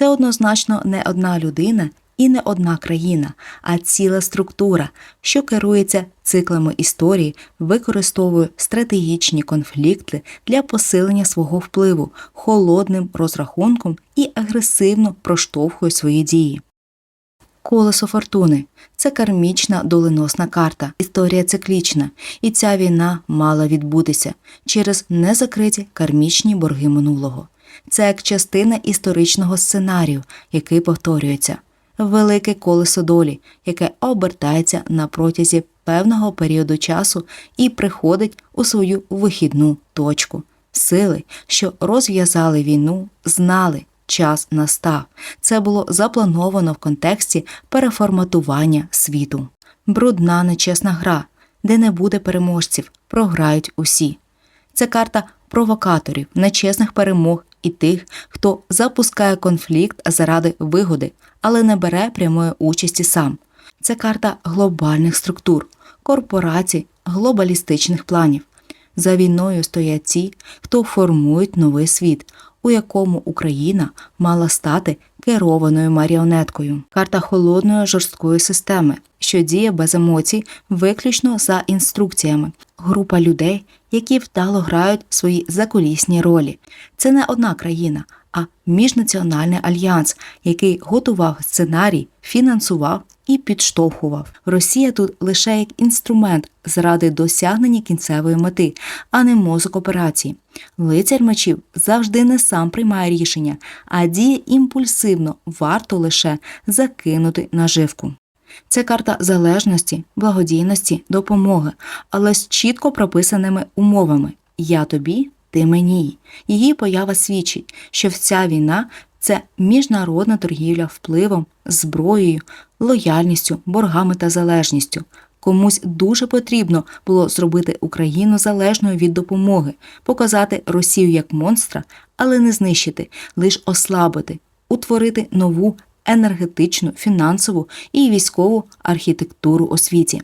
Це однозначно не одна людина і не одна країна, а ціла структура, що керується циклами історії, використовує стратегічні конфлікти для посилення свого впливу, холодним розрахунком і агресивно проштовхує свої дії. Колесо фортуни це кармічна доленосна карта, історія циклічна, і ця війна мала відбутися через незакриті кармічні борги минулого. Це як частина історичного сценарію, який повторюється, велике колесо долі, яке обертається на протязі певного періоду часу і приходить у свою вихідну точку. Сили, що розв'язали війну, знали, час настав. Це було заплановано в контексті переформатування світу. Брудна нечесна гра, де не буде переможців, програють усі. Це карта провокаторів, нечесних перемог і тих, хто запускає конфлікт заради вигоди, але не бере прямої участі сам. Це карта глобальних структур, корпорацій, глобалістичних планів. За війною стоять ті, хто формують новий світ, у якому Україна мала стати керованою маріонеткою. Карта холодної жорсткої системи, що діє без емоцій, виключно за інструкціями. Група людей, які вдало грають свої закулісні ролі. Це не одна країна, а міжнаціональний альянс, який готував сценарій, фінансував і підштовхував. Росія тут лише як інструмент заради досягнення кінцевої мети, а не мозок операції. Лицар мечів завжди не сам приймає рішення, а діє імпульсивно, варто лише закинути наживку. Це карта залежності, благодійності, допомоги, але з чітко прописаними умовами Я тобі, ти мені. Її поява свідчить, що вся війна це міжнародна торгівля впливом, зброєю, лояльністю, боргами та залежністю. Комусь дуже потрібно було зробити Україну залежною від допомоги, показати Росію як монстра, але не знищити, лише ослабити, утворити нову енергетичну, фінансову і військову архітектуру у світі.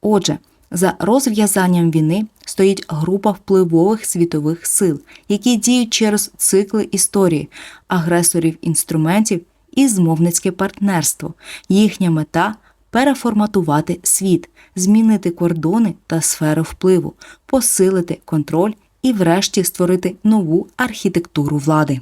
Отже, за розв'язанням війни стоїть група впливових світових сил, які діють через цикли історії, агресорів інструментів і змовницьке партнерство. Їхня мета переформатувати світ, змінити кордони та сферу впливу, посилити контроль і, врешті, створити нову архітектуру влади.